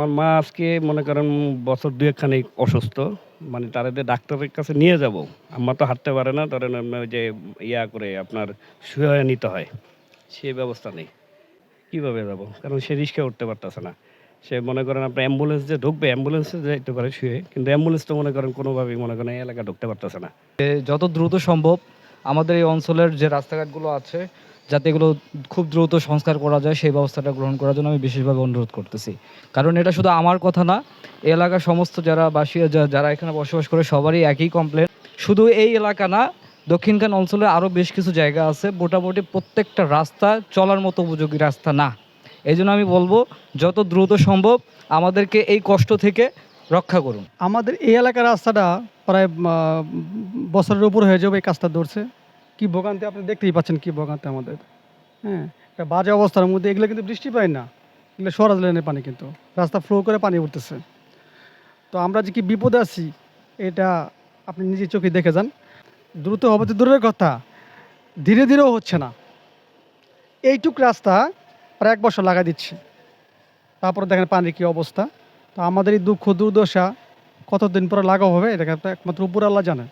আমার মা আজকে মনে করেন বছর দুয়েক খানিক অসুস্থ। মানে তারাদের ডাক্তারের কাছে নিয়ে যাব। আম্মা তো হাঁটতে পারে না, ধরেন যে ইয়া করে আপনার শুয়ে নিতে হয়। সে ব্যবস্থা নেই। কীভাবে যাব? কারণ সে রিক্সা উঠতে পারতেছে না। সে মনে করেন আপনার অ্যাম্বুলেন্স যে ঢুকবে, অ্যাম্বুলেন্সে যাইতে পারে শুয়ে, কিন্তু অ্যাম্বুলেন্স তো মনে করেন কোনোভাবেই মনে করেন এই এলাকা ঢুকতে পারতেছে না। যত দ্রুত সম্ভব আমাদের এই অঞ্চলের যে রাস্তাঘাটগুলো আছে, যাতে এগুলো খুব দ্রুত সংস্কার করা যায়, সেই ব্যবস্থাটা গ্রহণ করার জন্য আমি বিশেষভাবে অনুরোধ করতেছি। কারণ এটা শুধু আমার কথা না, এলাকার সমস্ত যারা বাসী যারা এখানে বসবাস করে, সবারই একই কমপ্লেন শুধু এই এলাকা না, দক্ষিণখান অঞ্চলে আরও বেশ কিছু জায়গা আছে, মোটামুটি প্রত্যেকটা রাস্তা চলার মতো উপযোগী রাস্তা না। এই জন্য আমি বলব, যত দ্রুত সম্ভব আমাদেরকে এই কষ্ট থেকে রক্ষা করুন। আমাদের এই এলাকার রাস্তাটা প্রায় বছরের উপর হয়ে যাবে এই কাজটা ধরছে। কি ভোগান্তি আপনি দেখতেই পাচ্ছেন কি ভোগান্তি আমাদের। হ্যাঁ একটা বাজে অবস্থার মধ্যে এগুলো কিন্তু বৃষ্টি পায় না। এগুলো সরাজ লেনের পানি কিন্তু। রাস্তা ফ্লো করে পানি উঠতেছে। তো আমরা যে কি বিপদে আছি, এটা আপনি নিজে চোখে দেখে যান। দ্রুত হবে তো দূরের কথা। ধীরে ধীরেও হচ্ছে না। এইটুক রাস্তা প্রায় এক বছর লাগা দিচ্ছে। তারপরে দেখেন পানির কী অবস্থা। তো আমাদের এই দুঃখ দুর্দশা কতদিন পরে লাঘব হবে, এটা একমাত্র উপর আল্লাহ জানে